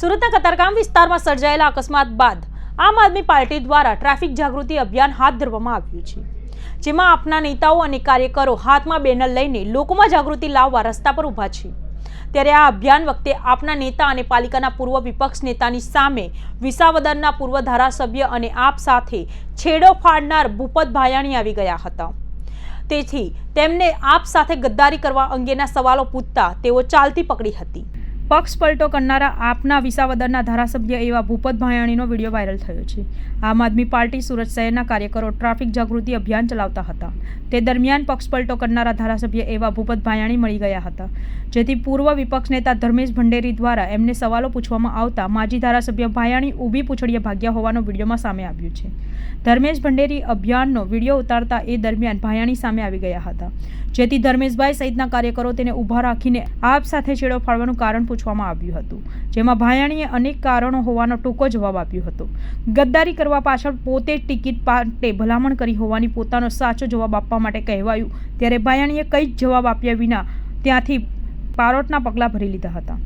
સુરતના કતારગામ વિસ્તારમાં સર્જાયેલા અકસ્માત બાદ આમ આદમી પાર્ટી દ્વારા ટ્રાફિક જાગૃતિ અભિયાન હાથ ધરવામાં આવ્યું છે. જેમાં આપના નેતાઓ અને કાર્યકરો હાથમાં બેનર લઈને લોકોમાં જાગૃતિ લાવવા રસ્તા પર ઊભા છે. ત્યારે આ અભિયાન વખતે આપના નેતા અને પાલિકાના પૂર્વ વિપક્ષ નેતાની સામે વિસાવદરના પૂર્વ ધારાસભ્ય અને આપ સાથે છેડો ફાડનાર ભૂપત ભાયાણી આવી ગયા હતા. તેથી તેમને આપ સાથે ગદ્દારી કરવા અંગેના સવાલો પૂછતા તેઓ ચાલતી પકડી હતી. પક્ષ પલટો કરનારા આપના વિસાવદરના ધારાસભ્ય એવા ભૂપત ભાયાણીનો વીડિયો વાયરલ થયો છે. આમ આદમી પાર્ટી સુરત શહેરના કાર્યકરો ટ્રાફિક જાગૃતિ અભિયાન ચલાવતા હતા. તે દરમિયાન પક્ષ પલટો કરનારા ધારાસભ્ય એવા ભૂપત ભાયાણી મળી ગયા હતા. જેથી પૂર્વ વિપક્ષ નેતા ધર્મેશ ભંડેરી દ્વારા એમને સવાલો પૂછવામાં આવતા માજી ધારાસભ્ય ભાયાણી ઊભી પૂછડીએ ભાગ્યા હોવાનો વિડીયોમાં સામે આવ્યું છે. ધર્મેશ ભંડેરી અભિયાનનો વીડિયો ઉતારતા એ દરમિયાન ભાયાણી સામે આવી ગયા હતા. જેથી ધર્મેશભાઈ સહિતના કાર્યકરો તેને ઊભા રાખીને આપ સાથે છેડો ફાડવાનું કારણ પૂછવામાં આવ્યું હતું, જેમાં ભાયાણીએ અનેક કારણો હોવાનો ટૂંકો જવાબ આપ્યો હતો. ગદ્દારી કરવા પાછળ પોતે ટિકિટ માટે ભલામણ કરી હોવાની પોતાનો સાચો જવાબ આપવા માટે કહેવાયું, ત્યારે ભાયાણીએ કંઈ જ જવાબ આપ્યા વિના ત્યાંથી પારોટના પગલાં ભરી લીધા હતા.